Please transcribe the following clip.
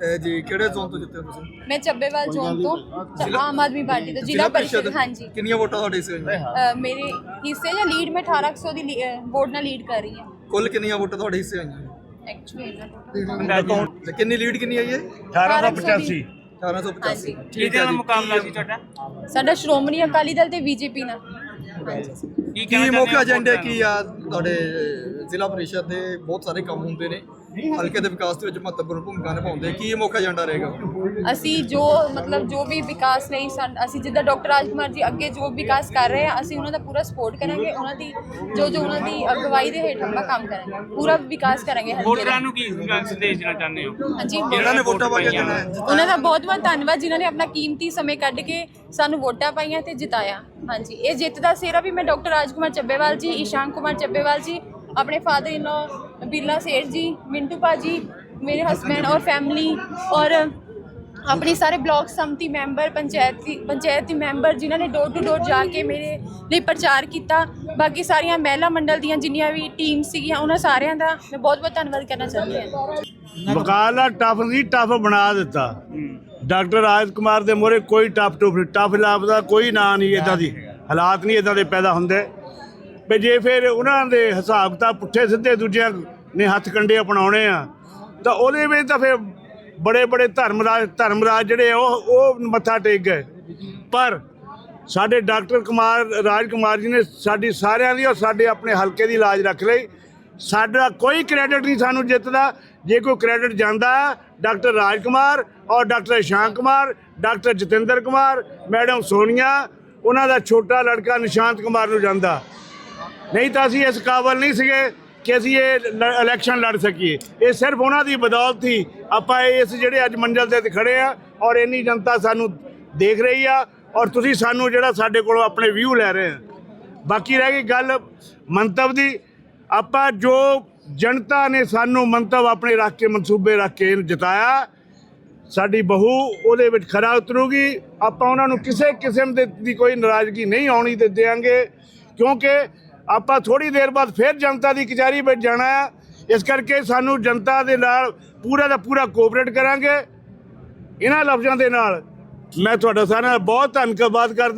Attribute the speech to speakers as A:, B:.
A: ਅਹ ਜੀ ਕਿਹੜੇ ਜ਼ੋਨ ਤੋਂ ਜਿੱਤੇ ਹੋ ਤੁਸੀਂ?
B: ਮੈਂ ਚੱਬੇਵਾਲ ਚੌਂਕ ਤੋਂ ਆਮ ਆਦਮੀ ਪਾਰਟੀ ਤੋਂ ਜ਼ਿਲ੍ਹਾ ਪਰਿਸ਼ਦ ਹਾਂਜੀ।
A: ਕਿੰਨੀਆਂ ਵੋਟਾਂ ਤੁਹਾਡੇ ਹਿੱਸੇ ਹੋਈਆਂ
B: ਅ, ਮੇਰੇ ਹਿੱਸੇ ਜਾਂ ਲੀਡ ਮੈਂ 1800 ਦੀ ਵੋਟ ਨਾਲ ਲੀਡ ਕਰ ਰਹੀ ਹਾਂ।
A: ਕੁੱਲ ਕਿੰਨੀਆਂ ਵੋਟਾਂ ਤੁਹਾਡੇ ਹਿੱਸੇ ਆਈਆਂ
B: ਐਕਚੁਅਲੀ
A: ਤੇ। ਕਿੰਨੀ ਲੀਡ ਕਿੰਨੀ ਆਈ ਹੈ?
B: 1885
A: 1885
B: ਹਾਂਜੀ।
A: ਠੀਕ ਹੈ
C: ਨਾਲ
A: ਜੀ।
C: ਮੁਕਾਬਲਾ ਸੀ ਤੁਹਾਡਾ?
B: ਸਾਡਾ ਸ਼੍ਰੋਮਣੀ ਅਕਾਲੀ ਦਲ ਤੇ ਬੀਜੇਪੀ ਨਾਲ।
C: ਕੀ
A: ਕੀ ਮੁੱਖ ਏਜੰਡੇ ਕੀ ਆ ਤੁਹਾਡੇ ਜ਼ਿਲ੍ਹਾ ਪਰਿਸ਼ਦ ਦੇ? ਬਹੁਤ ਸਾਰੇ ਕੰਮ ਹੁੰਦੇ ਨੇ। ਹਲਕੇ ਦੇ ਵਿਕਾਸ ਦੇ ਵਿੱਚ ਮਹੱਤਵਪੂਰਨ ਭੂਮਿਕਾ ਨਿਭਾਉਂਦੇ ਕੀ ਇਹ ਮੁੱਖ ਏਜੰਡਾ ਰਹੇਗਾ?
B: ਅਸੀਂ ਜੋ ਮਤਲਬ ਜੋ ਵੀ ਵਿਕਾਸ ਲਈ ਸਾਡ- ਅਸੀਂ ਜਿੱਦਾਂ ਡਾਕਟਰ ਰਾਜਕੁਮਾਰ ਜੀ ਅੱਗੇ ਜੋ ਵਿਕਾਸ ਕਰ ਰਹੇ ਆ ਅਸੀਂ ਉਹਨਾਂ ਦਾ ਪੂਰਾ ਸਪੋਰਟ ਕਰਾਂਗੇ ਉਹਨਾਂ ਦੀ ਜੋ ਜੋ ਉਹਨਾਂ ਦੀ ਅਗਵਾਈ ਦੇ ਹੇਠ ਆਪਾਂ ਕੰਮ ਕਰਾਂਗੇ ਪੂਰਾ ਵਿਕਾਸ ਕਰਾਂਗੇ ਹਲਕੇ
C: ਵੋਟਰਾਂ ਨੂੰ ਕੀ ਸੰਦੇਸ਼ ਦੇਣਾ ਚਾਹੁੰਦੇ ਹੋ?
B: ਹਾਂਜੀ।
A: ਇਹਨਾਂ ਨੇ ਵੋਟਾਂ ਪਾ ਕੇ ਦੇਣਾ ਹੈ
B: ਉਹਨਾਂ ਦਾ ਬਹੁਤ ਬਹੁਤ ਧੰਨਵਾਦ ਜਿਨ੍ਹਾਂ ਨੇ ਆਪਣਾ ਕੀਮਤੀ ਸਮੇਂ ਕੱਢ ਕੇ ਸਾਨੂੰ ਵੋਟਾਂ ਪਾਈਆਂ ਤੇ ਜਿਤਾਇਆ। ਹਾਂਜੀ। ਇਹ ਜਿੱਤ ਦਾ ਸਿਹਰਾ ਵੀ ਮੈਂ ਡਾਕਟਰ ਰਾਜਕੁਮਾਰ ਚੱਬੇਵਾਲ ਜੀ ਈਸ਼ਾਨ ਕੁਮਾਰ ਚੱਬੇਵਾਲ ਜੀ ਆਪਣੇ ਫਾਦਰ ਇਨ ਲਾ ਬਿਰਲਾ ਸੇਠ ਜੀ, ਮਿੰਟੂ ਭਾਜੀ, ਮੇਰੇ ਹਸਬੈਂਡ ਔਰ ਫੈਮਿਲੀ ਔਰ ਆਪਣੇ ਸਾਰੇ ਬਲਾਕ ਸੰਮਤੀ ਮੈਂਬਰ ਪੰਚਾਇਤ ਪੰਚਾਇਤੀ ਮੈਂਬਰ ਜਿਨ੍ਹਾਂ ਨੇ ਡੋਰ ਟੂ ਡੋਰ ਜਾ ਕੇ ਮੇਰੇ ਲਈ ਪ੍ਰਚਾਰ ਕੀਤਾ। ਬਾਕੀ ਸਾਰੀਆਂ ਮਹਿਲਾ ਮੰਡਲ ਦੀਆਂ ਜਿੰਨੀਆਂ ਵੀ ਟੀਮ ਸੀਗੀਆਂ, ਉਹਨਾਂ ਸਾਰਿਆਂ ਦਾ ਮੈਂ ਬਹੁਤ ਬਹੁਤ ਧੰਨਵਾਦ ਕਰਨਾ ਚਾਹੁੰਦੀ ਹਾਂ।
D: ਮੁਕਾਬਲਾ ਟਫ ਨਹੀਂ ਟਫ ਬਣਾ ਦਿੱਤਾ। ਡਾਕਟਰ ਰਾਜ ਕੁਮਾਰ ਦੇ ਮੋਰੇ ਕੋਈ ਟਫ ਟੁਫ ਟਫ ਲਾਭ ਦਾ ਕੋਈ ਨਾਂ ਨਹੀਂ ਇਦਾਂ ਦੀ। ਹਾਲਾਤ ਨਹੀਂ ਇਦਾਂ ਦੇ ਪੈਦਾ ਹੁੰਦੇ। ਵੀ ਜੇ ਫਿਰ ਉਹਨਾਂ ਦੇ ਹਿਸਾਬ ਤਾਂ ਪੁੱਠੇ ਸਿੱਧੇ ਦੂਜਿਆਂ ਨੇ ਹੱਥ ਕੰਡੇ ਅਪਣਾਉਣੇ ਆ, ਤਾਂ ਉਹਦੇ ਵਿੱਚ ਤਾਂ ਫਿਰ ਬੜੇ ਬੜੇ ਧਰਮਰਾਜ ਧਰਮਰਾਜ ਜਿਹੜੇ ਆ, ਉਹ ਉਹ ਮੱਥਾ ਟੇਕ ਗਏ। ਪਰ ਸਾਡੇ ਡਾਕਟਰ ਕੁਮਾਰ, ਰਾਜ ਕੁਮਾਰ ਜੀ ਨੇ ਸਾਡੀ ਸਾਰਿਆਂ ਦੀ ਔਰ ਸਾਡੇ ਆਪਣੇ ਹਲਕੇ ਦੀ ਇਲਾਜ ਰੱਖ ਲਈ। ਸਾਡਾ ਕੋਈ ਕ੍ਰੈਡਿਟ ਨਹੀਂ ਸਾਨੂੰ ਜਿੱਤਦਾ। ਜੇ ਕੋਈ ਕ੍ਰੈਡਿਟ ਜਾਂਦਾ, ਡਾਕਟਰ ਰਾਜ ਕੁਮਾਰ ਔਰ doctor Shank Kumar, doctor Jatinder Kumar, madam Sonia, ਉਹਨਾਂ ਦਾ ਛੋਟਾ ਲੜਕਾ ਨਿਸ਼ਾਂਤ ਕੁਮਾਰ ਨੂੰ ਜਾਂਦਾ। ਨਹੀਂ ਤਾਂ ਅਸੀਂ ਇਸ ਕਾਬਲ ਨਹੀਂ ਸੀਗੇ ਕਿ ਅਸੀਂ ਇਹ ਲ- ਇਲੈਕਸ਼ਨ ਲੜ ਸਕੀਏ। ਇਹ ਸਿਰਫ ਉਹਨਾਂ ਦੀ ਬਦੌਲਤ ਹੀ ਆਪਾਂ ਇਸ ਜਿਹੜੇ ਅੱਜ ਮੰਜ਼ਲ ਤੇ ਖੜੇ ਆ ਔਰ ਇੰਨੀ ਜਨਤਾ ਸਾਨੂੰ ਦੇਖ ਰਹੀ ਆ ਔਰ ਤੁਸੀਂ ਸਾਨੂੰ ਜਿਹੜਾ ਸਾਡੇ ਕੋਲੋਂ ਆਪਣੇ ਵਿਊ ਲੈ ਰਹੇ ਆ। ਬਾਕੀ ਰਹਿ ਗਈ ਗੱਲ ਮੰਤਵ ਦੀ। ਆਪਾਂ ਜੋ ਜਨਤਾ ਨੇ ਸਾਨੂੰ ਮੰਤਵ ਆਪਣੇ ਰੱਖ ਕੇ, ਮਨਸੂਬੇ ਰੱਖ ਕੇ ਇਹਨੂੰ ਜਿਤਾਇਆ, ਸਾਡੀ ਬਹੂ ਉਹਦੇ ਵਿੱਚ ਖਰਾ ਉਤਰੂਗੀ। ਆਪਾਂ ਉਹਨਾਂ ਨੂੰ ਕਿਸੇ ਕਿਸਮ ਦੇ ਦੀ ਕੋਈ ਨਾਰਾਜ਼ਗੀ ਨਹੀਂ ਆਉਣੀ ਦੇ ਦਿਆਂਗੇ। ਕਿਉਂਕਿ ਆਪਾਂ ਥੋੜੀ ਦੇਰ ਬਾਅਦ ਫਿਰ ਜਨਤਾ ਦੀ ਕਚਹਿਰੀ ਵਿੱਚ ਜਾਣਾ ਹੈ। ਇਸ ਕਰਕੇ ਸਾਨੂੰ ਜਨਤਾ ਦੇ ਨਾਲ ਪੂਰਾ ਦਾ ਪੂਰਾ ਕੋਆਪਰੇਟ ਕਰਾਂਗੇ। ਇਹਨਾਂ ਲਫ਼ਜ਼ਾਂ ਦੇ ਨਾਲ ਮੈਂ ਤੁਹਾਡਾ ਸਾਰਿਆਂ ਦਾ ਬਹੁਤ ਧੰਨਵਾਦ ਕਰਦਾ।